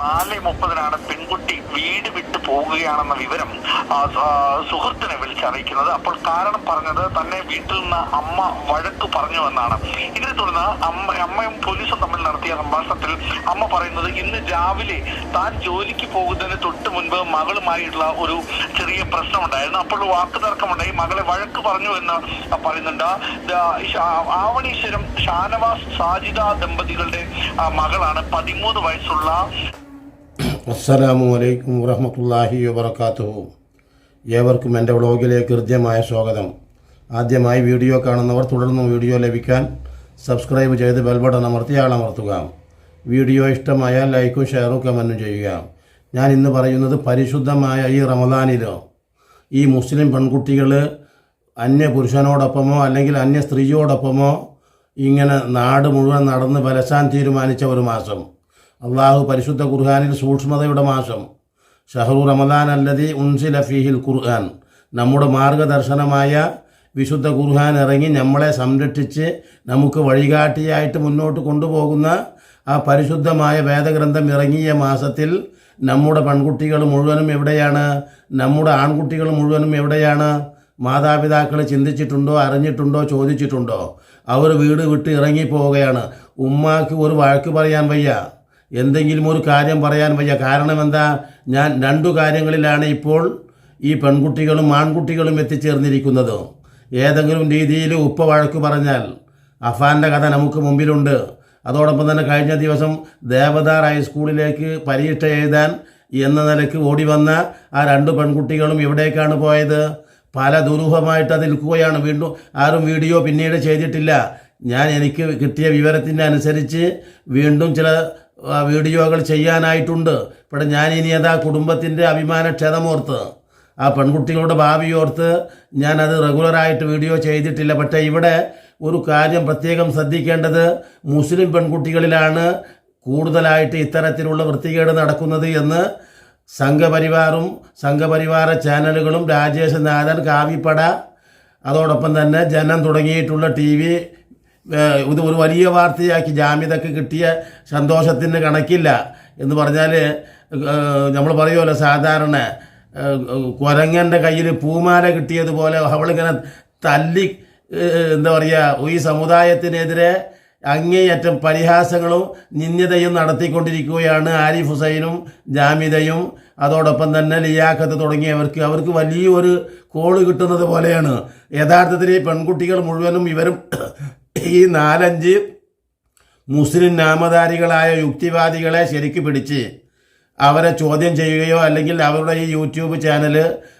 നാല് മുപ്പതിനാണ് പെൺകുട്ടി വീട് വിട്ടു പോവുകയാണെന്ന വിവരം സുഹൃത്തിനെ വിളിച്ചറിയിക്കുന്നത് അപ്പോൾ കാരണം പറഞ്ഞത് തന്നെ വീട്ടിൽ നിന്ന് അമ്മ വഴക്ക് പറഞ്ഞു എന്നാണ് ഇതിനെ തുടർന്ന് അമ്മ അമ്മയും പോലീസും തമ്മിൽ നടത്തിയ സംഭാഷണത്തിൽ അമ്മ പറയുന്നത് ഇന്ന് രാവിലെ താൻ ജോലിക്ക് പോകുന്നതിന് തൊട്ട് മുൻപ് മകളുമായിട്ടുള്ള ഒരു ചെറിയ പ്രശ്നമുണ്ടായിരുന്നു. അപ്പോൾ വാക്കുതർക്കമുണ്ടായി മകളെ വഴക്ക് പറഞ്ഞു എന്ന് പറയുന്നുണ്ട്. ആവണീശ്വരം ഷാനവാസ് സാജിദ ദമ്പതികളുടെ മകളാണ്. പതിമൂന്ന് വയസ്സുള്ള അസ്സലാമു അലൈക്കും വറഹമത്തല്ലാഹി വബർക്കാത്തുഹു ഏവർക്കും എന്റെ വ്ളോഗിലേക്ക് ഹൃദ്യമായ സ്വാഗതം. ആദ്യമായി വീഡിയോ കാണുന്നവർ തുടർന്നും വീഡിയോ ലഭിക്കാൻ സബ്സ്ക്രൈബ് ചെയ്ത് ബെൽബട്ടൺ അമർത്തി ആളമർത്തുക. വീഡിയോ ഇഷ്ടമായാൽ ലൈക്കും ഷെയറും കമന്റും ചെയ്യുക. ഞാൻ ഇന്ന് പറയുന്നത് പരിശുദ്ധമായ ഈ റമദാനിലോ ഈ മുസ്ലിം പെൺകുട്ടികൾ അന്യ പുരുഷനോടൊപ്പമോ അല്ലെങ്കിൽ അന്യ സ്ത്രീയോടൊപ്പമോ ഇങ്ങനെ നാട് മുഴുവൻ നടന്ന് ബലശാൻ തീരുമാനിച്ച ഒരു മാസം. അള്ളാഹു പരിശുദ്ധ ഖുർഹാനിൽ സൂക്ഷ്മതയുടെ മാസം. ഷഹറു റമദാൻ അല്ലതി ഉൻസില ഫീഹിൽ ഖുർഹാൻ നമ്മുടെ മാർഗദർശനമായ വിശുദ്ധ ഖുർഹാൻ ഇറങ്ങി നമ്മളെ സംരക്ഷിച്ച് നമുക്ക് വഴികാട്ടിയായിട്ട് മുന്നോട്ട് കൊണ്ടുപോകുന്ന ആ പരിശുദ്ധമായ വേദഗ്രന്ഥം ഇറങ്ങിയ മാസത്തിൽ നമ്മുടെ പെൺകുട്ടികൾ മുഴുവനും എവിടെയാണ്? നമ്മുടെ ആൺകുട്ടികൾ മുഴുവനും എവിടെയാണ്? മാതാപിതാക്കൾ ചിന്തിച്ചിട്ടുണ്ടോ? അറിഞ്ഞിട്ടുണ്ടോ? ചോദിച്ചിട്ടുണ്ടോ? അവർ വീട് വിട്ട് ഇറങ്ങിപ്പോവുകയാണ്. ഉമ്മാക്ക് ഒരു വഴക്ക് പറയാൻ വയ്യ. എന്തെങ്കിലും ഒരു കാര്യം പറയാൻ വയ്യ. കാരണം എന്താ? ഞാൻ രണ്ടു കാര്യങ്ങളിലാണ് ഇപ്പോൾ ഈ പെൺകുട്ടികളും ആൺകുട്ടികളും എത്തിച്ചേർന്നിരിക്കുന്നത്. ഏതെങ്കിലും രീതിയിൽ ഉപ്പ വഴക്ക് പറഞ്ഞാൽ അഫാന്റെ കഥ നമുക്ക് മുമ്പിലുണ്ട്. അതോടൊപ്പം തന്നെ കഴിഞ്ഞ ദിവസം ദേവദാർ ഹൈസ്കൂളിലേക്ക് പരീക്ഷ എഴുതാൻ എന്ന നിലയ്ക്ക് ഓടി വന്ന ആ രണ്ട് പെൺകുട്ടികളും എവിടേക്കാണ് പോയത്? പല ദുരൂഹമായിട്ട് അത് നിൽക്കുകയാണ്. വീണ്ടും ആരും വീഡിയോ പിന്നീട് ചെയ്തിട്ടില്ല. ഞാൻ എനിക്ക് കിട്ടിയ വിവരത്തിന്റെ അനുസരിച്ച് വീണ്ടും ചില വീഡിയോകൾ ചെയ്യാനായിട്ടുണ്ട്. ഇവിടെ ഞാൻ ഇനി അതാ കുടുംബത്തിന്റെ അഭിമാനക്ഷതമോർത്ത് ആ പെൺകുട്ടികളുടെ ഭാവി ഓർത്ത് ഞാനത് റെഗുലറായിട്ട് വീഡിയോ ചെയ്തിട്ടില്ല. പക്ഷേ ഇവിടെ ഒരു കാര്യം പ്രത്യേകം ശ്രദ്ധിക്കേണ്ടത് മുസ്ലിം പെൺകുട്ടികളിലാണ് കൂടുതലായിട്ട് ഇത്തരത്തിലുള്ള വൃത്തികേട് നടക്കുന്നത് എന്ന് സംഘപരിവാറും സംഘപരിവാര ചാനലുകളും രാജേഷ് നാഥൻ കാവിപ്പട അതോടൊപ്പം തന്നെ ജനം തുടങ്ങിയിട്ടുള്ള ടി ഇത് ഒരു വലിയ വാർത്തയാക്കി ജാമ്യതക്ക് കിട്ടിയ സന്തോഷത്തിന് കണക്കില്ല എന്ന് പറഞ്ഞാൽ നമ്മൾ പറയുമല്ലോ സാധാരണ കുരങ്ങന്റെ കയ്യിൽ പൂമാല കിട്ടിയതുപോലെ അവളിങ്ങനെ തല്ലി എന്താ പറയുക ഈ സമുദായത്തിനെതിരെ അങ്ങേയറ്റം പരിഹാസങ്ങളും നിന്ദ്യതയും നടത്തിക്കൊണ്ടിരിക്കുകയാണ് ആരിഫ് ഹുസൈനും ജാമിദയും അതോടൊപ്പം തന്നെ ലിയാഖത്ത് തുടങ്ങിയവർക്ക്. അവർക്ക് വലിയൊരു കോൾ കിട്ടുന്നത് പോലെയാണ്. യഥാർത്ഥത്തിൽ പെൺകുട്ടികൾ മുഴുവനും ഇവരും ഈ നാലഞ്ച് മുസ്ലിം നാമധാരികളായ യുക്തിവാദികളെ ശരിക്ക് പിടിച്ച് അവരെ ചോദ്യം ചെയ്യുകയോ അല്ലെങ്കിൽ അവരുടെ ഈ യൂട്യൂബ് ചാനൽ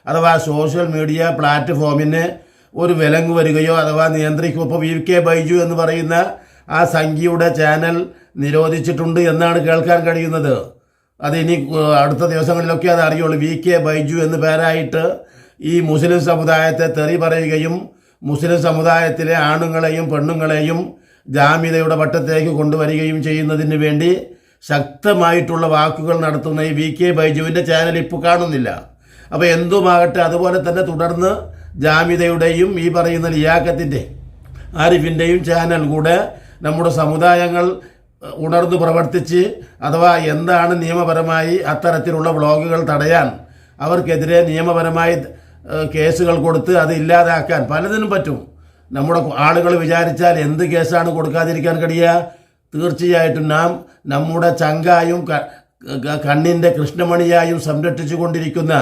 അഥവാ സോഷ്യൽ മീഡിയ പ്ലാറ്റ്ഫോമിന് ഒരു വിലങ്ങ് വരികയോ അഥവാ നിയന്ത്രിക്കുക ഇപ്പോൾ വി കെ ബൈജു എന്ന് പറയുന്ന ആ സംഖ്യയുടെ ചാനൽ നിരോധിച്ചിട്ടുണ്ട് എന്നാണ് കേൾക്കാൻ കഴിയുന്നത്. അത് ഇനി അടുത്ത ദിവസങ്ങളിലൊക്കെ അത് അറിയുള്ളൂ. വി കെ ബൈജു എന്ന് പേരായിട്ട് ഈ മുസ്ലിം സമുദായത്തെ തെറി പറയുകയും മുസ്ലിം സമുദായത്തിലെ ആണുങ്ങളെയും പെണ്ണുങ്ങളെയും ജാമ്യതയുടെ വട്ടത്തേക്ക് കൊണ്ടുവരികയും ചെയ്യുന്നതിന് വേണ്ടി ശക്തമായിട്ടുള്ള വാക്കുകൾ നടത്തുന്ന ഈ വി കെ ബൈജുവിന്റെ ചാനൽ ഇപ്പോൾ കാണുന്നില്ല. അപ്പോൾ എന്തുമാകട്ടെ അതുപോലെ തന്നെ തുടർന്ന് ജാമ്യതയുടെയും ഈ പറയുന്ന ലിയാക്കത്തിന്റെ ആരിഫിന്റെയും ചാനൽ കൂടെ നമ്മുടെ സമുദായങ്ങൾ ഉണർന്ന് പ്രവർത്തിച്ച് അഥവാ എന്താണ് നിയമപരമായി അത്തരത്തിലുള്ള വ്ളോഗുകൾ തടയാൻ അവർക്കെതിരെ നിയമപരമായി കേസുകൾ കൊടുത്ത് അത് ഇല്ലാതാക്കാൻ പലതിനും പറ്റും. നമ്മുടെ ആളുകൾ വിചാരിച്ചാൽ എന്ത് കേസാണ് കൊടുക്കാതിരിക്കാൻ കഴിയുക? തീർച്ചയായിട്ടും നാം നമ്മുടെ ചങ്കായും കണ്ണിന്റെ കൃഷ്ണമണിയായും സംരക്ഷിച്ചു കൊണ്ടിരിക്കുന്ന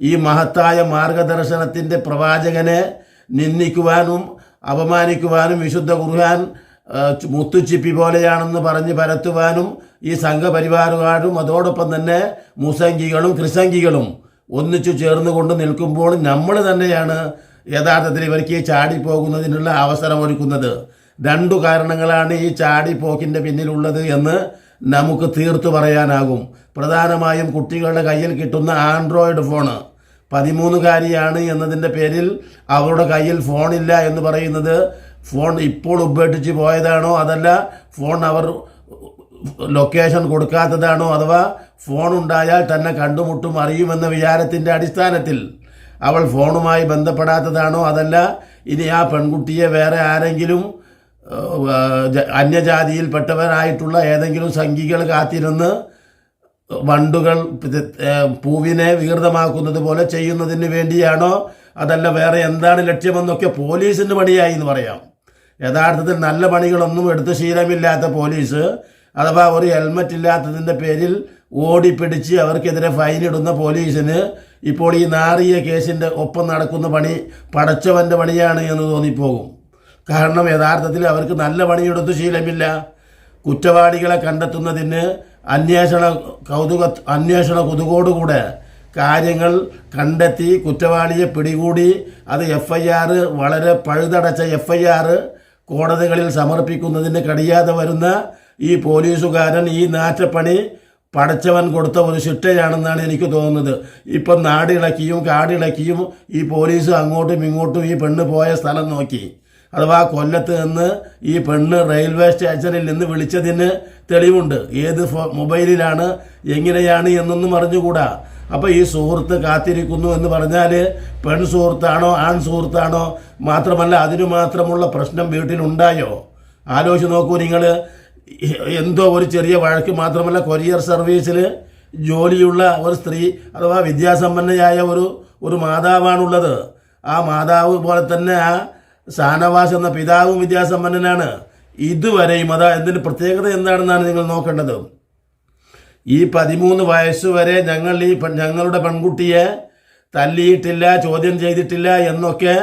ഈ മഹത്തായ മാർഗദർശനത്തിന്റെ പ്രവാചകനെ നിന്ദിക്കുവാനും അപമാനിക്കുവാനും വിശുദ്ധ ഖുർആൻ മുത്തുച്ചിപ്പി പോലെയാണെന്ന് പറഞ്ഞ് പരത്തുവാനും ഈ സംഘപരിവാറുകാരും അതോടൊപ്പം തന്നെ മുസംഗികളും ക്രിസംഗികളും ഒന്നിച്ചു ചേർന്നുകൊണ്ട് നിൽക്കുമ്പോൾ നമ്മൾ തന്നെയാണ് യഥാർത്ഥത്തിൽ ഇവർക്ക് ചാടിപ്പോകുന്നതിനുള്ള അവസരം ഒരുക്കുന്നത് രണ്ടു കാരണങ്ങളാണ് ഈ ചാടിപ്പോക്കിന്റെ പിന്നിലുള്ളത് എന്ന് നമുക്ക് തീർത്തു പറയാനാകും. പ്രധാനമായും കുട്ടികളുടെ കയ്യിൽ കിട്ടുന്ന ആൻഡ്രോയിഡ് ഫോണ്. പതിമൂന്നുകാരിയാണ് എന്നതിന്റെ പേരിൽ അവരുടെ കയ്യിൽ ഫോണില്ല എന്ന് പറയുന്നത്. ഫോൺ ഇപ്പോൾ ഉപേക്ഷിച്ച് പോയതാണോ അതല്ല ഫോൺ അവർ ലൊക്കേഷൻ കൊടുക്കാത്തതാണോ അഥവാ ഫോൺ ഉണ്ടായാൽ തന്നെ കണ്ടുമുട്ടും അറിയുമെന്ന വിചാരത്തിന്റെ അടിസ്ഥാനത്തിൽ അവൾ ഫോണുമായി ബന്ധപ്പെടാത്തതാണോ അതല്ല ഇനി ആ പെൺകുട്ടിയെ വേറെ ആരെങ്കിലും അന്യജാതിയിൽപ്പെട്ടവരായിട്ടുള്ള ഏതെങ്കിലും സംഘികൾ കാത്തിരുന്ന് വണ്ടുകൾ പൂവിനെ വികൃതമാക്കുന്നത് പോലെ ചെയ്യുന്നതിന് വേണ്ടിയാണോ? അതല്ല വേറെ എന്താണ് ലക്ഷ്യമെന്നൊക്കെ പോലീസിന്റെ പണിയായി എന്ന് പറയാം. യഥാർത്ഥത്തിൽ നല്ല പണികളൊന്നും എടുത്ത് ശീലമില്ലാത്ത പോലീസ് അഥവാ ഒരു ഹെൽമറ്റ് ഇല്ലാത്തതിന്റെ പേരിൽ ഓടിപ്പിടിച്ച് അവർക്കെതിരെ ഫൈൻ ഇടുന്ന പോലീസിന് ഇപ്പോൾ ഈ നാറിയ കേസിന്റെ ഒപ്പം നടക്കുന്ന പണി പടച്ചവന്റെ പണിയാണ് എന്ന് തോന്നിപ്പോകും. കാരണം യഥാർത്ഥത്തിൽ അവർക്ക് നല്ല പണിയെടുത്ത് ശീലമില്ല. കുറ്റവാളികളെ കണ്ടെത്തുന്നതിന് അന്വേഷണ കൗതുക അന്വേഷണ കുതുകോടുകൂടെ കാര്യങ്ങൾ കണ്ടെത്തി കുറ്റവാളിയെ പിടികൂടി അത് എഫ് ഐ ആർ വളരെ പഴുതടച്ച എഫ് ഐ ആർ കോടതികളിൽ സമർപ്പിക്കുന്നതിന് കഴിയാതെ വരുന്ന ഈ പോലീസുകാരൻ ഈ നാറ്റപ്പണി പടച്ചവൻ കൊടുത്ത ഒരു ശിക്ഷയാണെന്നാണ് എനിക്ക് തോന്നുന്നത്. ഇപ്പം നാടിളക്കിയും കാടിളക്കിയും ഈ പോലീസ് അങ്ങോട്ടും ഇങ്ങോട്ടും ഈ പെണ്ണ് പോയ സ്ഥലം നോക്കി. അഥവാ കൊല്ലത്ത് നിന്ന് ഈ പെണ്ണ് റെയിൽവേ സ്റ്റേഷനിൽ നിന്ന് വിളിച്ചതിന് തെളിവുണ്ട്. ഏത് മൊബൈലിലാണ് എങ്ങനെയാണ് എന്നൊന്നും അറിഞ്ഞുകൂടാ. അപ്പോൾ ഈ സുഹൃത്ത് കാത്തിരിക്കുന്നു എന്ന് പറഞ്ഞാൽ പെൺ സുഹൃത്താണോ ആൺ സുഹൃത്താണോ മാത്രമല്ല അതിനു മാത്രമുള്ള പ്രശ്നം വീട്ടിലുണ്ടായോ? ആലോചിച്ച് നോക്കൂ നിങ്ങൾ എന്തോ ഒരു ചെറിയ വഴക്ക് മാത്രമല്ല കൊറിയർ സർവീസിൽ ജോലിയുള്ള ഒരു സ്ത്രീ അഥവാ വിദ്യാസമ്പന്നയായ ഒരു ഒരു മാതാവാണുള്ളത്. ആ മാതാവ് പോലെ തന്നെ ആ ഷാനവാസ് എന്ന പിതാവും വിദ്യാസമ്പന്നനാണ്. ഇതുവരെയും അതാ എന്തിന് പ്രത്യേകത എന്താണെന്നാണ് നിങ്ങൾ നോക്കേണ്ടത്. ഈ പതിമൂന്ന് വരെ ഞങ്ങൾ ഈ ഞങ്ങളുടെ പെൺകുട്ടിയെ തല്ലിയിട്ടില്ല ചോദ്യം ചെയ്തിട്ടില്ല എന്നൊക്കെ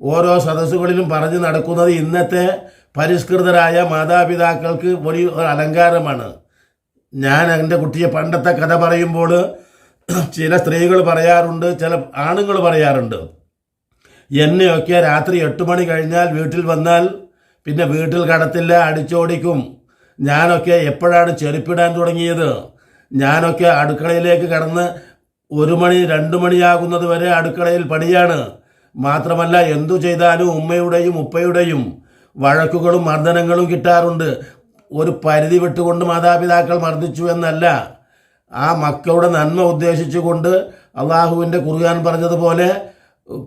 ഓരോ സദസ്സുകളിലും പറഞ്ഞു നടക്കുന്നത് ഇന്നത്തെ പരിഷ്കൃതരായ മാതാപിതാക്കൾക്ക് ഒരു അലങ്കാരമാണ്. ഞാൻ എന്റെ കുട്ടിയെ പണ്ടത്തെ കഥ പറയുമ്പോൾ ചില സ്ത്രീകൾ പറയാറുണ്ട് ചില ആണുങ്ങൾ പറയാറുണ്ട്. എന്നെയൊക്കെ രാത്രി എട്ട് മണി കഴിഞ്ഞാൽ വീട്ടിൽ വന്നാൽ പിന്നെ വീട്ടിൽ കടത്തില്ല അടിച്ചോടിക്കും. ഞാനൊക്കെ എപ്പോഴാണ് ചെരുപ്പിടാൻ തുടങ്ങിയത്? ഞാനൊക്കെ അടുക്കളയിലേക്ക് കടന്ന് ഒരു മണി രണ്ട് മണിയാകുന്നത് വരെ അടുക്കളയിൽ പണിയാണ്. മാത്രമല്ല എന്തു ചെയ്താലും ഉമ്മയുടെയും ഉപ്പയുടെയും വഴക്കുകളും മർദ്ദനങ്ങളും കിട്ടാറുണ്ട്. ഒരു പരിധി വിട്ടുകൊണ്ട് മാതാപിതാക്കൾ മർദ്ദിച്ചു എന്നല്ല. ആ മക്കളുടെ നന്മ ഉദ്ദേശിച്ചുകൊണ്ട് അള്ളാഹുവിന്റെ കുറുകാൻ പറഞ്ഞതുപോലെ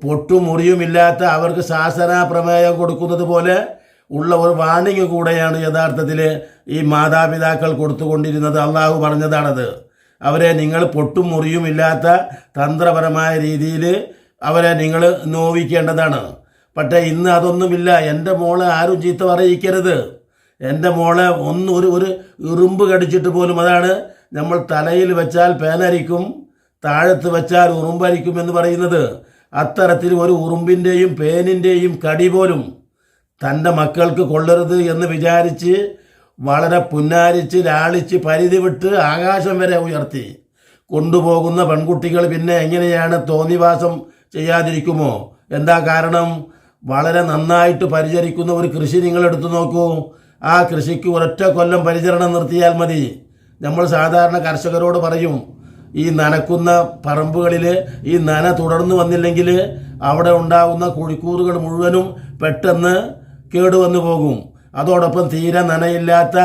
പൊട്ടും മുറിയുമില്ലാത്ത അവർക്ക് ശാസന പ്രമേയം കൊടുക്കുന്നത് പോലെ ഉള്ള ഒരു വാണിംഗ് കൂടെയാണ് യഥാർത്ഥത്തിൽ ഈ മാതാപിതാക്കൾ കൊടുത്തുകൊണ്ടിരുന്നത്. അള്ളാഹു പറഞ്ഞതാണത്. അവരെ നിങ്ങൾ പൊട്ടും മുറിയുമില്ലാത്ത തന്ത്രപരമായ രീതിയിൽ അവരെ നിങ്ങൾ നോവിക്കേണ്ടതാണ്. പക്ഷേ ഇന്ന് അതൊന്നുമില്ല. എന്റെ മോളെ ആരും ചീത്ത പറയിക്കരുത്. എന്റെ മോളെ ഒന്ന് ഒരു ഒരു ഇറുമ്പ് കടിച്ചിട്ട് പോലും അതാണ് നമ്മൾ തലയിൽ വെച്ചാൽ പേനരിക്കും താഴത്ത് വെച്ചാൽ ഉറുമ്പരിക്കും എന്ന് പറയുന്നത്. അത്തരത്തിൽ ഒരു ഉറുമ്പിന്റെയും പേനിന്റെയും കടി പോലും തന്റെ മക്കൾക്ക് കൊള്ളരുത് എന്ന് വിചാരിച്ച് വളരെ പുന്നാരിച്ച് ലാളിച്ച് പരിധി വിട്ട് ആകാശം വരെ ഉയർത്തി. കൊണ്ടുപോകുന്ന പെൺകുട്ടികൾ പിന്നെ എങ്ങനെയാണ് തോന്നിവാസം ചെയ്യാതിരിക്കുമോ? എന്താ കാരണം? വളരെ നന്നായിട്ട് പരിചരിക്കുന്ന ഒരു കൃഷി നിങ്ങൾ എടുത്തു നോക്കൂ. ആ കൃഷിക്ക് ഒരൊറ്റ കൊല്ലം പരിചരണം നിർത്തിയാൽ മതി. നമ്മൾ സാധാരണ കർഷകരോട് പറയും ഈ നനക്കുന്ന പറമ്പുകളിൽ ഈ നന തുടർന്നു വന്നില്ലെങ്കിൽ അവിടെ ഉണ്ടാകുന്ന കുഴിക്കൂറുകൾ മുഴുവനും പെട്ടെന്ന് കേടുവന്നു പോകും. അതോടൊപ്പം തീരെ നനയില്ലാത്ത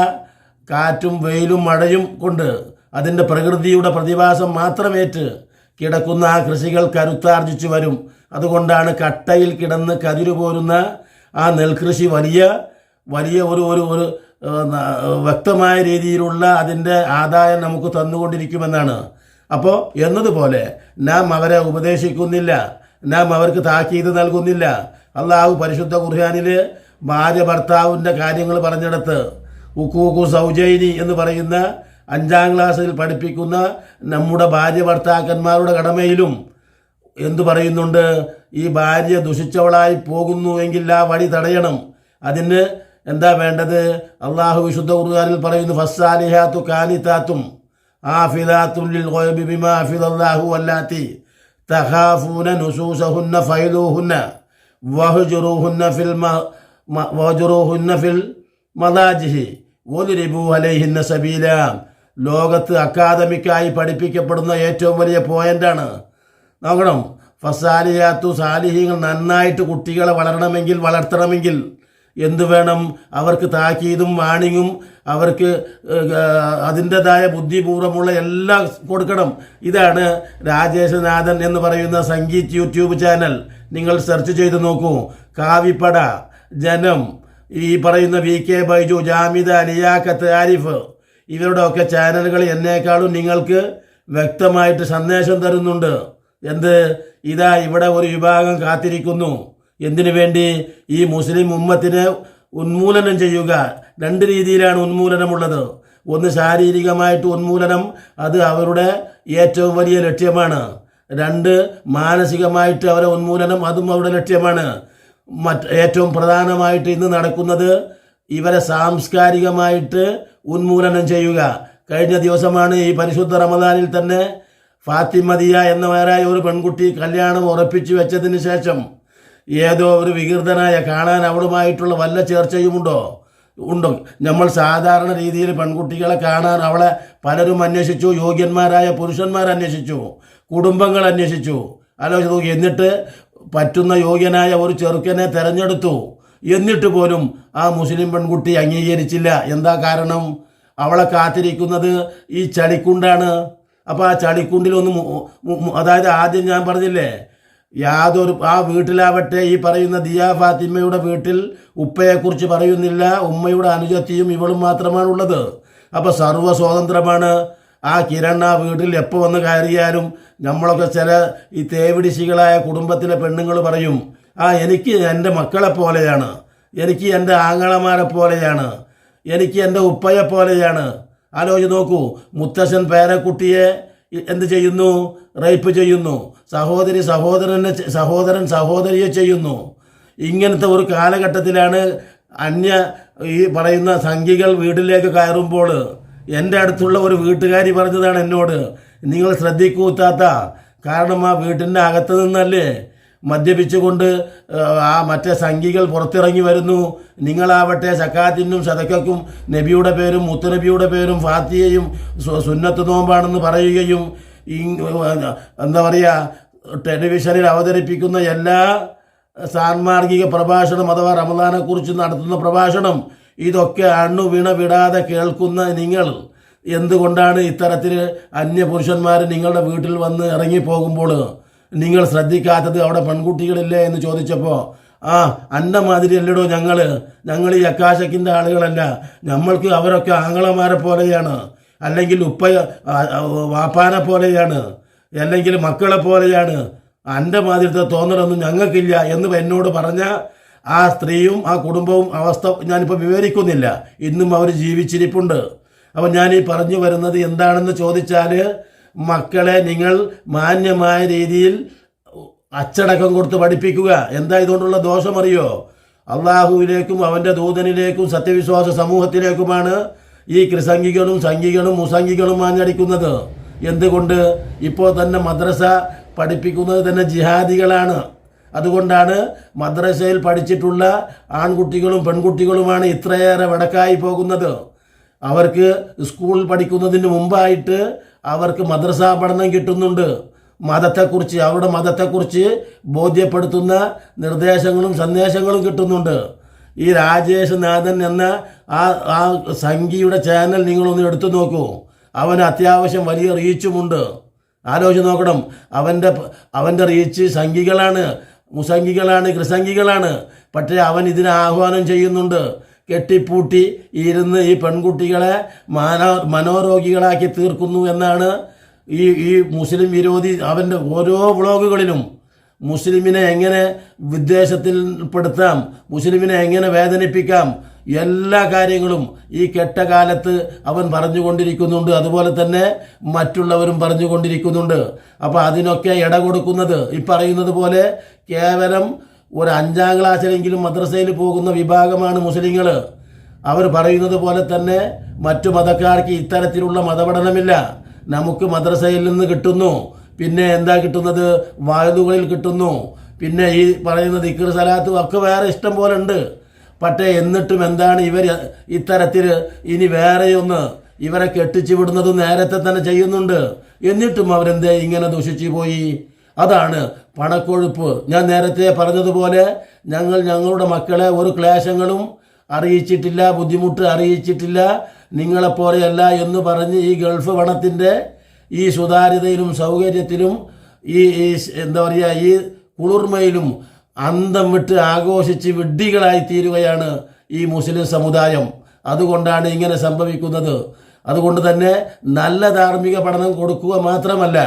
കാറ്റും വെയിലും മഴയും കൊണ്ട് അതിന്റെ പ്രകൃതിയുടെ പ്രതിഭാസം മാത്രമേറ്റ് കിടക്കുന്ന ആ കൃഷികൾ കരുത്താർജിച്ചു വരും. അതുകൊണ്ടാണ് കട്ടയിൽ കിടന്ന് കതിരു പോരുന്ന ആ നെൽകൃഷി വലിയ വലിയ ഒരു ഒരു ഒരു വ്യക്തമായ രീതിയിലുള്ള അതിന്റെ ആദായം നമുക്ക് തന്നുകൊണ്ടിരിക്കുമെന്നാണ്. അപ്പോൾ എന്നതുപോലെ നാം അവരെ ഉപദേശിക്കുന്നില്ല നാം അവർക്ക് താക്കീത് നൽകുന്നില്ല. അള്ളാഹു പരിശുദ്ധ ഖുർഹാനിൽ ഭാര്യ ഭർത്താവിന്റെ കാര്യങ്ങൾ പറഞ്ഞെടുത്ത് ഉക്കൂക്കു സൗജൈനി എന്ന് പറയുന്ന അഞ്ചാം ക്ലാസ്സിൽ പഠിപ്പിക്കുന്ന നമ്മുടെ ഭാര്യ ഭർത്താക്കന്മാരുടെ കടമയിലും എന്തു പറയുന്നുണ്ട്? ഈ ഭാര്യ ദുഷിച്ചവളായി പോകുന്നു എങ്കിൽ ആ വഴി തടയണം. അതിന് എന്താ വേണ്ടത്? അള്ളാഹു വിശുദ്ധ ഖുർആനിൽ പറയുന്നു ഫസ്സാലിഹാത്തു കാലിത്താത്തും ബിമാ അഫിദല്ലാഹു അല്ലാത്തി തഖാഫൂന നുസൂസഹുന്ന ഫൈലൂഹുന്ന വഹുജുറൂഹുന്ന ഫിൽ മ- ഫിൽ മദാജിഹി ഒലിരിബു അലൈഹിന്ന സബീല. ലോകത്ത് അക്കാദമിക്കായി പഠിപ്പിക്കപ്പെടുന്ന ഏറ്റവും വലിയ പോയിന്റാണ് നോക്കണം? ഫസാലിയാത്തു സാലിഹീങ്ങൾ നന്നായിട്ട് കുട്ടികളെ വളരണമെങ്കിൽ വളർത്തണമെങ്കിൽ എന്തു വേണം? അവർക്ക് താക്കീതും വാണിങ്ങും അവർക്ക് അതിന്റെതായ ബുദ്ധിപൂർവമുള്ള എല്ലാം കൊടുക്കണം. ഇതാണ് രാജേഷനാഥൻ എന്ന് പറയുന്ന സംഗീത് യൂട്യൂബ് ചാനൽ. നിങ്ങൾ സെർച്ച് ചെയ്ത് നോക്കൂ. കാവിപ്പട ജനം ഈ പറയുന്ന വി കെ ബൈജു ജാമിദ അലിയാക്കത്ത് ആരിഫ് ഇവരുടെ ഒക്കെ ചാനലുകൾ എന്നേക്കാളും നിങ്ങൾക്ക് വ്യക്തമായിട്ട് സന്ദേശം തരുന്നുണ്ട്. എന്ത്? ഇതാ ഇവിടെ ഒരു വിഭാഗം കാത്തിരിക്കുന്നു. എന്തിനു വേണ്ടി? ഈ മുസ്ലിം ഉമ്മത്തിനെ ഉന്മൂലനം ചെയ്യുക. രണ്ട് രീതിയിലാണ് ഉന്മൂലനമുള്ളത്. ഒന്ന് ശാരീരികമായിട്ട് ഉന്മൂലനം അത് അവരുടെ ഏറ്റവും വലിയ ലക്ഷ്യമാണ്. രണ്ട് മാനസികമായിട്ട് അവരെ ഉന്മൂലനം അതും അവരുടെ ലക്ഷ്യമാണ്. മറ്റ് ഏറ്റവും പ്രധാനമായിട്ട് ഇന്ന് നടക്കുന്നത് ഇവരെ സാംസ്കാരികമായിട്ട് ഉന്മൂലനം ചെയ്യുക. കഴിഞ്ഞ ദിവസമാണ് ഈ പരിശുദ്ധ റമദാനിൽ തന്നെ ഫാത്തിമദിയ എന്ന പേരായ ഒരു പെൺകുട്ടി കല്യാണം ഉറപ്പിച്ചു വെച്ചതിന് ശേഷം ഏതോ ഒരു വികൃതനായ കാണാൻ അവളുമായിട്ടുള്ള വല്ല ചേർച്ചയുമുണ്ടോ ഉണ്ടോ? നമ്മൾ സാധാരണ രീതിയിൽ പെൺകുട്ടികളെ കാണാൻ അവളെ പലരും അന്വേഷിച്ചു യോഗ്യന്മാരായ പുരുഷന്മാർ അന്വേഷിച്ചു കുടുംബങ്ങൾ അന്വേഷിച്ചു. ആലോചിച്ച് നോക്കി എന്നിട്ട് പറ്റുന്ന യോഗ്യനായ ഒരു ചെറുക്കനെ തിരഞ്ഞെടുത്തു. എന്നിട്ട് പോലും ആ മുസ്ലിം പെൺകുട്ടി അംഗീകരിച്ചില്ല. എന്താ കാരണം? അവളെ കാത്തിരിക്കുന്നത് ഈ ചളിക്കുണ്ടാണ്. അപ്പോൾ ആ ചളിക്കുണ്ടിലൊന്ന് അതായത് ആദ്യം ഞാൻ പറഞ്ഞില്ലേ യാതൊരു ആ വീട്ടിലാവട്ടെ ഈ പറയുന്ന ദിയാ ഫാത്തിമയുടെ വീട്ടിൽ ഉപ്പയെക്കുറിച്ച് പറയുന്നില്ല ഉമ്മയുടെ അനുജത്തിയും ഇവളും മാത്രമാണുള്ളത് അപ്പോൾ സർവ സ്വാതന്ത്ര്യമാണ്. ആ കിരൺ ആ വീട്ടിൽ എപ്പോൾ വന്ന് കയറിയാലും നമ്മളൊക്കെ ചില ഈ തേവിടിശികളായ കുടുംബത്തിലെ പെണ്ണുങ്ങൾ പറയും ആ എനിക്ക് എന്റെ മക്കളെ പോലെയാണ്. എനിക്ക് എന്റെ ആങ്ങളമാരെ പോലെയാണ്. എനിക്ക് എന്റെ ഉപ്പയെ പോലെയാണ്. ആലോചിച്ച് നോക്കൂ. മുത്തശ്ശൻ പേരക്കുട്ടിയെ എന്ത് ചെയ്യുന്നു? റേപ്പ് ചെയ്യുന്നു. സഹോദരി സഹോദരനെ സഹോദരൻ സഹോദരിയെ ചെയ്യുന്നു. ഇങ്ങനത്തെ ഒരു കാലഘട്ടത്തിലാണ് അന്യ ഈ പറയുന്ന സംഖ്യകൾ വീട്ടിലേക്ക് കയറുമ്പോൾ എന്റെ അടുത്തുള്ള ഒരു വീട്ടുകാരി പറഞ്ഞതാണ് എന്നോട്. നിങ്ങൾ ശ്രദ്ധിക്കൂത്താത്ത കാരണം ആ വീട്ടിന്റെ അകത്ത് നിന്നല്ലേ മദ്യപിച്ചുകൊണ്ട് ആ, മറ്റേ സംഘികൾ പുറത്തിറങ്ങി വരുന്നു. നിങ്ങളാവട്ടെ സക്കാത്തിനും സദക്കക്കും നബിയുടെ പേരും മുത്തുനബിയുടെ പേരും ഫാത്തിയയും സുന്നത്ത് നോമ്പാണെന്ന് പറയുകയും എന്താ പറയുക ടെലിവിഷനിൽ അവതരിപ്പിക്കുന്ന എല്ലാ സാൻമാർഗിക പ്രഭാഷണം അഥവാ റമദാനെക്കുറിച്ച് നടത്തുന്ന പ്രഭാഷണം ഇതൊക്കെ അണ്ണു വീണ വിടാതെ കേൾക്കുന്ന നിങ്ങൾ. എന്തുകൊണ്ടാണ് ഇത്തരത്തിൽ അന്യപുരുഷന്മാർ നിങ്ങളുടെ വീട്ടിൽ വന്ന് ഇറങ്ങിപ്പോകുമ്പോൾ നിങ്ങൾ ശ്രദ്ധിക്കാത്തത് അവിടെ പെൺകുട്ടികളില്ലേ എന്ന് ചോദിച്ചപ്പോൾ ആ അന്ന മാതിരി അല്ലടോ ഞങ്ങൾ ഞങ്ങൾ ഈ അക്കാശക്കിന്റെ ആളുകളല്ല. നമ്മൾക്ക് അവരൊക്കെ ആങ്ങളമാരെ പോലെയാണ്. അല്ലെങ്കിൽ ഉപ്പ വാപ്പാനെ പോലെയാണ്. അല്ലെങ്കിൽ മക്കളെ പോലെയാണ്. എന്റെ മാതിരത്തെ തോന്നലൊന്നും ഞങ്ങൾക്കില്ല എന്ന് എന്നോട് പറഞ്ഞ ആ സ്ത്രീയും ആ കുടുംബവും അവസ്ഥ ഞാനിപ്പോൾ വിവരിക്കുന്നില്ല. ഇന്നും അവർ ജീവിച്ചിരിപ്പുണ്ട്. അപ്പം ഞാൻ ഈ പറഞ്ഞു വരുന്നത് എന്താണെന്ന് ചോദിച്ചാൽ മക്കളെ നിങ്ങൾ മാന്യമായ രീതിയിൽ അച്ചടക്കം കൊടുത്ത് പഠിപ്പിക്കുക. എന്താ ഇതുകൊണ്ടുള്ള ദോഷമറിയോ? അള്ളാഹുവിലേക്കും അവന്റെ ദൂതനിലേക്കും സത്യവിശ്വാസ സമൂഹത്തിലേക്കുമാണ് ഈ ക്രിസംഗികളും സംഘികളും മുസംഗികളും മാഞ്ഞടിക്കുന്നത്. എന്തുകൊണ്ട്? ഇപ്പോൾ തന്നെ മദ്രസ പഠിപ്പിക്കുന്നത് തന്നെ ജിഹാദികളാണ്. അതുകൊണ്ടാണ് മദ്രസയിൽ പഠിച്ചിട്ടുള്ള ആൺകുട്ടികളും പെൺകുട്ടികളുമാണ് ഇത്രയേറെ വടക്കായി പോകുന്നത്. അവർക്ക് സ്കൂളിൽ പഠിക്കുന്നതിന് മുമ്പായിട്ട് അവർക്ക് മദ്രസാ പഠനം കിട്ടുന്നുണ്ട്. മതത്തെക്കുറിച്ച് അവരുടെ മതത്തെക്കുറിച്ച് ബോധ്യപ്പെടുത്തുന്ന നിർദ്ദേശങ്ങളും സന്ദേശങ്ങളും കിട്ടുന്നുണ്ട്. ഈ രാജേഷ് നാഥൻ എന്ന ആ ആ സംഖ്യയുടെ ചാനൽ നിങ്ങളൊന്ന് എടുത്തു നോക്കൂ. അവന് അത്യാവശ്യം വലിയ റീച്ചുമുണ്ട് ആലോചിച്ച് നോക്കണം. അവന്റെ അവന്റെ റീച്ച് സംഖികളാണ് മുസംഖികളാണ് കൃസംഖികളാണ് പക്ഷേ അവൻ ഇതിനെ ആഹ്വാനം ചെയ്യുന്നുണ്ട്. കെട്ടിപ്പൂട്ടി ഇരുന്ന് ഈ പെൺകുട്ടികളെ മാനോ മനോരോഗികളാക്കി തീർക്കുന്നു എന്നാണ് ഈ ഈ മുസ്ലിം വിരോധി അവന്റെ ഓരോ വ്ളോഗുകളിലും മുസ്ലിമിനെ എങ്ങനെ വിദ്വേഷത്തിൽ പെടുത്താം മുസ്ലിമിനെ എങ്ങനെ വേദനിപ്പിക്കാം എല്ലാ കാര്യങ്ങളും ഈ കെട്ട കാലത്ത് അവൻ പറഞ്ഞുകൊണ്ടിരിക്കുന്നുണ്ട്. അതുപോലെ തന്നെ മറ്റുള്ളവരും പറഞ്ഞുകൊണ്ടിരിക്കുന്നുണ്ട്. അപ്പോൾ അതിനൊക്കെ ഇട കൊടുക്കുന്നത് ഈ പറയുന്നത് പോലെ കേവലം ഒരു അഞ്ചാം ക്ലാസ്സിലെങ്കിലും മദ്രസയിൽ പോകുന്ന വിഭാഗമാണ് മുസ്ലിങ്ങൾ അവർ പറയുന്നത് പോലെ തന്നെ മറ്റു മതക്കാർക്ക് ഇത്തരത്തിലുള്ള മതപഠനമില്ല. നമുക്ക് മദ്രസയിൽ നിന്ന് കിട്ടുന്നു. പിന്നെ എന്താ കിട്ടുന്നത്? വായുതുകളിൽ കിട്ടുന്നു. പിന്നെ ഈ പറയുന്ന ദിക്കർ സലാത്തും ഒക്കെ വേറെ ഇഷ്ടം പോലെ ഉണ്ട്. പക്ഷേ എന്നിട്ടും എന്താണ് ഇവർ ഇത്തരത്തിൽ ഇനി വേറെയൊന്ന് ഇവരെ കെട്ടിച്ചു വിടുന്നത് നേരത്തെ തന്നെ ചെയ്യുന്നുണ്ട്. എന്നിട്ടും അവരെന്തേ ഇങ്ങനെ ദുഷിച്ചു പോയി? അതാണ് പണക്കൊഴുപ്പ്. ഞാൻ നേരത്തെ പറഞ്ഞതുപോലെ ഞങ്ങൾ ഞങ്ങളുടെ മക്കളെ ഒരു ക്ലേശങ്ങളും അറിയിച്ചിട്ടില്ല ബുദ്ധിമുട്ട് അറിയിച്ചിട്ടില്ല. നിങ്ങളെപ്പോലെയല്ല എന്ന് പറഞ്ഞ് ഈ ഗൾഫ് പണത്തിന്റെ ഈ സുതാര്യതയിലും സൗകര്യത്തിലും ഈ എന്താ പറയുക ഈ കുളിർമയിലും അന്തം വിട്ട് ആഘോഷിച്ച് വിഡ്ഢികളായി തീരുകയാണ് ഈ മുസ്ലിം സമുദായം. അതുകൊണ്ടാണ് ഇങ്ങനെ സംഭവിക്കുന്നത്. അതുകൊണ്ട് തന്നെ നല്ല ധാർമ്മിക പഠനം കൊടുക്കുക മാത്രമല്ല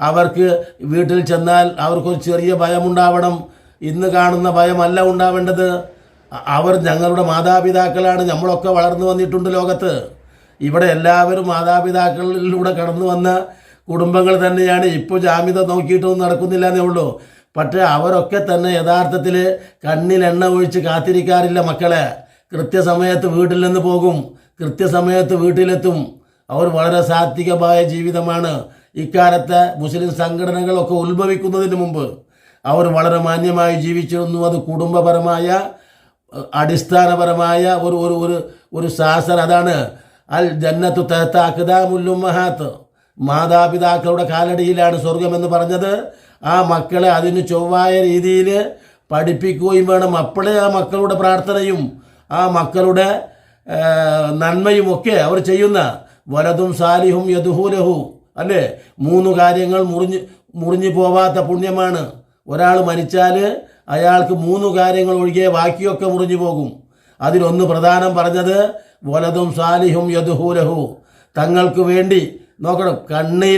അവർക്ക് വീട്ടിൽ ചെന്നാൽ അവർക്കൊരു ചെറിയ ഭയമുണ്ടാവണം. ഇന്ന് കാണുന്ന ഭയമല്ല ഉണ്ടാവേണ്ടത്. അവർ ഞങ്ങളുടെ മാതാപിതാക്കളാണ്. നമ്മളൊക്കെ വളർന്നു വന്നിട്ടുണ്ട് ലോകത്ത്. ഇവിടെ എല്ലാവരും മാതാപിതാക്കളിലൂടെ കടന്നു വന്ന കുടുംബങ്ങൾ തന്നെയാണ്. ഇപ്പോൾ ജാമ്യത നോക്കിയിട്ടൊന്നും നടക്കുന്നില്ല എന്നേ ഉള്ളൂ. പക്ഷേ അവരൊക്കെ തന്നെ യഥാർത്ഥത്തിൽ കണ്ണിൽ എണ്ണ ഒഴിച്ച് കാത്തിരിക്കാറില്ല മക്കളെ. കൃത്യസമയത്ത് വീട്ടിൽ നിന്ന് പോകും. കൃത്യസമയത്ത് വീട്ടിലെത്തും. അവർ വളരെ സാത്വികമായ ജീവിതമാണ്. ഇക്കാലത്തെ മുസ്ലിം സംഘടനകളൊക്കെ ഉത്ഭവിക്കുന്നതിന് മുമ്പ് അവർ വളരെ മാന്യമായി ജീവിച്ചിരുന്നു. അത് കുടുംബപരമായ അടിസ്ഥാനപരമായ ഒരു ഒരു ഒരു ഒരു ശാസന. അതാണ് അൽ ജന്നത്തു തഹത്താഖിദാമുല്ലുമ്മഹാത്ത് മാതാപിതാക്കളുടെ കാലടിയിലാണ് സ്വർഗമെന്ന് പറഞ്ഞത്. ആ മക്കളെ അതിന് ചൊവ്വായ രീതിയിൽ പഠിപ്പിക്കുകയും വേണം. അപ്പോഴേ ആ മക്കളുടെ പ്രാർത്ഥനയും ആ മക്കളുടെ നന്മയും ഒക്കെ അവർ ചെയ്യുന്ന. വലതും സാലിഹും യദുഹൂലഹു. അല്ലേ? മൂന്ന് കാര്യങ്ങൾ മുറിഞ്ഞ് മുറിഞ്ഞു പോവാത്ത പുണ്യമാണ്. ഒരാൾ മരിച്ചാൽ അയാൾക്ക് മൂന്ന് കാര്യങ്ങൾ ഒഴികെ ബാക്കിയൊക്കെ മുറിഞ്ഞു പോകും. അതിലൊന്ന് പ്രധാനം പറഞ്ഞത് വലതും സാലിഹും യദുഹൂലഹു. തങ്ങൾക്ക് വേണ്ടി നോക്കണം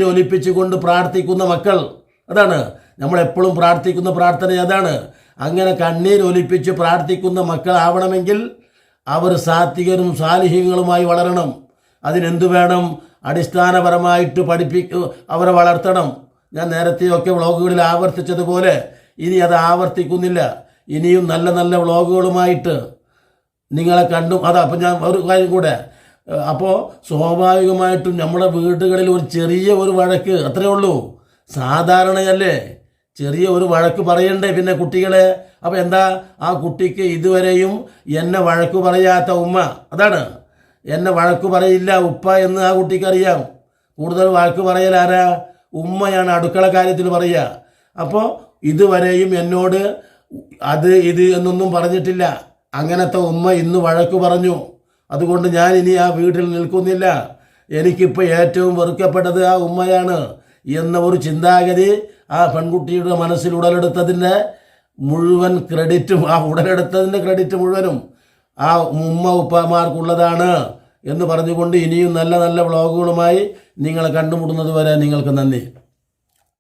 ഒലിപ്പിച്ചുകൊണ്ട് പ്രാർത്ഥിക്കുന്ന മക്കൾ. അതാണ്. നമ്മൾ എപ്പോഴും പ്രാർത്ഥിക്കുന്ന പ്രാർത്ഥന അതാണ് അങ്ങനെ കണ്ണീർ ഒലിപ്പിച്ച് പ്രാർത്ഥിക്കുന്ന മക്കൾ ആവണമെങ്കിൽ അവർ സാത്വികരും സാലിഹ്യങ്ങളുമായി വളരണം. അതിനെന്തു വേണം? അടിസ്ഥാനപരമായിട്ട് പഠിപ്പിക്ക അവരെ വളർത്തണം. ഞാൻ നേരത്തെയൊക്കെ വ്ളോഗുകളിൽ ആവർത്തിച്ചതുപോലെ ഇനി അത് ആവർത്തിക്കുന്നില്ല. ഇനിയും നല്ല നല്ല വ്ളോഗുകളുമായിട്ട് നിങ്ങളെ കണ്ടു അതാ അപ്പം ഞാൻ ഒരു കാര്യം കൂടെ. അപ്പോൾ സ്വാഭാവികമായിട്ടും നമ്മുടെ വീടുകളിൽ ഒരു ചെറിയ ഒരു വഴക്ക് അത്രേ ഉള്ളൂ. സാധാരണയല്ലേ? ചെറിയ ഒരു വഴക്ക് പറയണ്ടേ പിന്നെ കുട്ടികളെ? അപ്പോൾ എന്താ? ആ കുട്ടിക്ക് ഇതുവരെയും എന്നെ വഴക്ക് പറയാത്ത ഉമ്മ. അതാണ്. എന്നെ വഴക്ക് പറയില്ല ഉപ്പ എന്ന് ആ കുട്ടിക്കറിയാം. കൂടുതൽ വഴക്ക് പറയൽ ആരാ? ഉമ്മയാണ് അടുക്കള കാര്യത്തിൽ പറയുക. അപ്പോൾ ഇതുവരെയും എന്നോട് അത് ഇത് എന്നൊന്നും പറഞ്ഞിട്ടില്ല. അങ്ങനത്തെ ഉമ്മ ഇന്ന് വഴക്ക് പറഞ്ഞു. അതുകൊണ്ട് ഞാൻ ഇനി ആ വീട്ടിൽ നിൽക്കുന്നില്ല. എനിക്കിപ്പോൾ ഏറ്റവും വെറുക്കപ്പെട്ടത് ആ ഉമ്മയാണ് എന്ന ഒരു ചിന്താഗതി ആ പെൺകുട്ടിയുടെ മനസ്സിൽ ഉടലെടുത്തതിന്റെ മുഴുവൻ ക്രെഡിറ്റും ആ ഉടലെടുത്തതിന്റെ ക്രെഡിറ്റ് മുഴുവനും ആ ഉമ്മ ഉപ്പമാർക്കുള്ളതാണ്. എന്ന് പറഞ്ഞുകൊണ്ട് ഇനിയും നല്ല നല്ല വ്ളോഗുകളുമായി നിങ്ങളെ കണ്ടുമുട്ടുന്നത് വരെ നിങ്ങൾക്ക് നന്ദി.